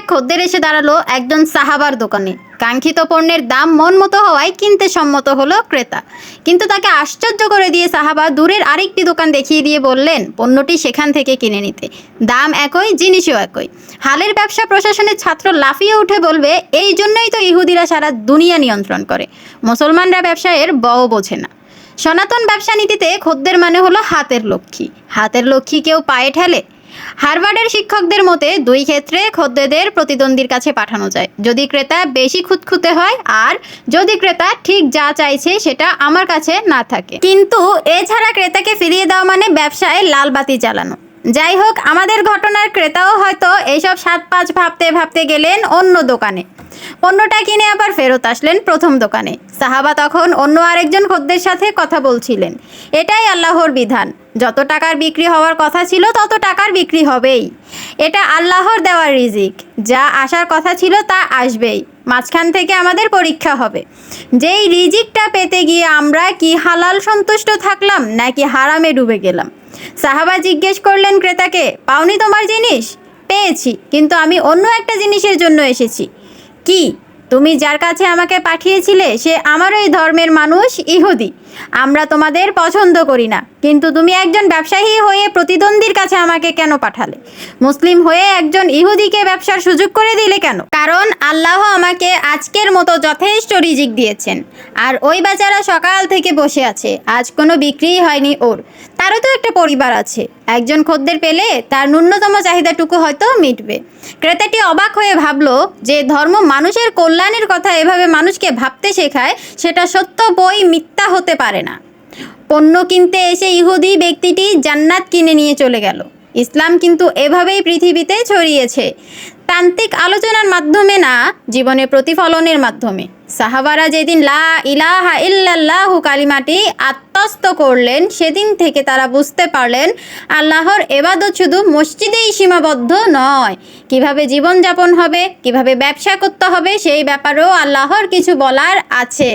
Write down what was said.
এক খদ্দের এসে দাঁড়াল একজন সাহাবার দোকানে। কাঙ্ক্ষিত পণ্যের দাম মন মতো হওয়ায় কিনতে সম্মত হলো ক্রেতা। কিন্তু তাকে আশ্চর্য করে দিয়ে সাহাবা দূরের আরেকটি দোকান দেখিয়ে দিয়ে বললেন, পণ্যটি সেখান থেকে কিনে নিতে। দাম একই, জিনিসও একই। হালের ব্যবসা প্রশাসনের ছাত্র লাফিয়ে উঠে বলবে, এই জন্যই তো ইহুদিরা সারা দুনিয়া নিয়ন্ত্রণ করে। মুসলমানরা ব্যবসায়ের বও বোঝে না। সনাতন ব্যবসা নীতিতে খদ্দের মানে হলো হাতের লক্ষ্মী। হাতের লক্ষ্মী কেউ পায়ে ঠেলে? হারভার্ডের শিক্ষকদের মতে দুই ক্ষেত্রে খদ্দেদের প্রতিদ্বন্দ্বীর কাছে পাঠানো যায়। যদি ক্রেতা বেশি খুঁতখুঁতে হয় আর যদি ক্রেতা ঠিক যা চাইছে সেটা আমার কাছে না থাকে। কিন্তু এছাড়া ক্রেতাকে ফিরিয়ে দেওয়া মানে ব্যবসায় লাল বাতি জ্বালানো। যাই হোক, আমাদের ঘটনার ক্রেতাও হয়তো এইসব সাত পাঁচ ভাবতে ভাবতে গেলেন অন্য দোকানে। পণ্যটা কিনে আবার ফেরত আসলেন প্রথম দোকানে। সাহাবা তখন অন্য আরেকজন খদ্দের সাথে কথা বলছিলেন। এটাই আল্লাহর বিধান। যত টাকার বিক্রি হওয়ার কথা ছিল, তত টাকার বিক্রি হবেই। এটা আল্লাহর দেওয়ার রিজিক। যা আসার কথা ছিল, তা আসবেই। মাঝখান থেকে আমাদের পরীক্ষা হবে। যেই রিজিকটা পেতে গিয়ে আমরা কি হালাল সন্তুষ্ট থাকলাম, নাকি হারামে ডুবে গেলাম? সাহাবা জিজ্ঞেস করলেন ক্রেতাকে, পাওনি তোমার জিনিস? পেয়েছি, কিন্তু আমি অন্য একটা জিনিসের জন্য এসেছি। কি? তুমি যার কাছে আমাকে পাঠিয়েছিলে, সে আমারই ধর্মের মানুষ, ইহুদি। আমরা তোমাদের পছন্দ করি না। কিন্তু তুমি একজন ব্যবসায়ী হয়ে প্রতিদ্বন্দ্বীর কাছে আমাকে কেন পাঠালে? মুসলিম হয়ে একজন ইহুদিকে ব্যবসার সুযোগ করে দিলে কেন? কারণ আল্লাহ আমাকে আজকের মতো যথেষ্ট রিজিক দিয়েছেন। আর ওই বেচারা সকাল থেকে বসে আছে। আজ কোনো বিক্রিই হয়নি ওর। তারও তো একটা পরিবার আছে। একজন খদ্দের পেলে তার ন্যূনতম চাহিদাটুকু হয়তো মিটবে। ক্রেতাটি অবাক হয়ে ভাবলো যে ধর্ম মানুষের কল্যাণের কথা এভাবে মানুষকে ভাবতে শেখায়, সেটা সত্য বই মিথ্যা হতে পারে না। পণ্য কিনতে এসে ইহুদি ব্যক্তিটি জান্নাত কিনে নিয়ে চলে গেল। ইসলাম কিন্তু এভাবেই পৃথিবীতে ছড়িয়েছে। তান্ত্রিক আলোচনার মাধ্যমে না, জীবনে প্রতিফলনের মাধ্যমে। সাহাবারা যেদিন লা ইলাহা ইল্লাল্লাহু কালিমাটি আত্মস্থ করলেন, সেদিন থেকে তারা বুঝতে পারলেন, আল্লাহর এবাদত শুধু মসজিদেই সীমাবদ্ধ নয়। কীভাবে জীবনযাপন হবে, কীভাবে ব্যবসা করতে হবে, সেই ব্যাপারেও আল্লাহর কিছু বলার আছে।